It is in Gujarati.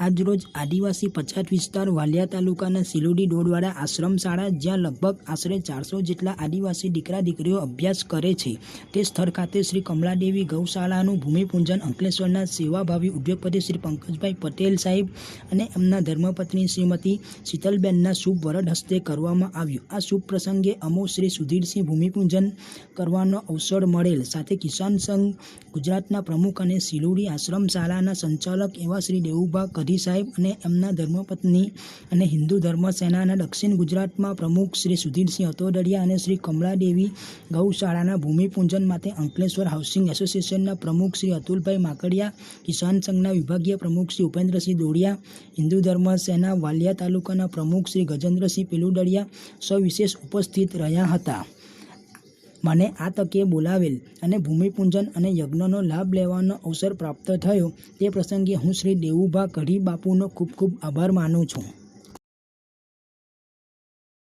આજરોજ આદિવાસી પછાત વિસ્તાર વાલિયા તાલુકાના સિલોડી ડોડવાડા આશ્રમ શાળા જ્યાં લગભગ આશરે ચારસો જેટલા આદિવાસી દીકરા દીકરીઓ અભ્યાસ કરે છે. તે સ્થળ ખાતે શ્રી કમલાદેવી ગૌશાળાનું ભૂમિપૂજન અંકલેશ્વરના સેવાભાવી ઉદ્યોગપતિ શ્રી પંકજભાઈ પટેલ સાહેબ અને એમના ધર્મપત્ની શ્રીમતી શીતલબેનના શુભ વરદ હસ્તે કરવામાં આવ્યું. આ શુભ પ્રસંગે અમો શ્રી સુધીરસિંહ ભૂમિપૂજન કરવાનો અવસર મળેલ. સાથે કિસાન સંઘ ગુજરાતના પ્રમુખ અને સિલોડી આશ્રમ શાળાના સંચાલક એવા શ્રી દેવુભા કઢી સાહેબ અને એમના ધર્મપત્ની અને હિન્દુ ધર્મ સેનાના દક્ષિણ ગુજરાતમાં પ્રમુખ શ્રી સુધીરસિંહ અતોદડિયા અને શ્રી કમલાદેવી ગૌશાળાના ભૂમિપૂજન માટે અંકલેશ્વર હાઉસિંગ એસોસિએશનના પ્રમુખ શ્રી અતુલભાઈ માકડિયા, કિસાન સંઘના વિભાગીય પ્રમુખ શ્રી ઉપેન્દ્રસિંહ દોડિયા, હિન્દુ ધર્મ સેના વાલિયા તાલુકાના પ્રમુખ શ્રી ગજેન્દ્રસિંહ પેલુડડિયા સવિશેષ ઉપસ્થિત રહ્યા હતા. મને આ તકે બોલાવેલ અને ભૂમિપૂજન અને યજ્ઞનો લાભ લેવાનો અવસર પ્રાપ્ત થયો. તે પ્રસંગે હું શ્રી દેવુભા કઢી બાપુનો ખૂબ ખૂબ આભાર માનું છું.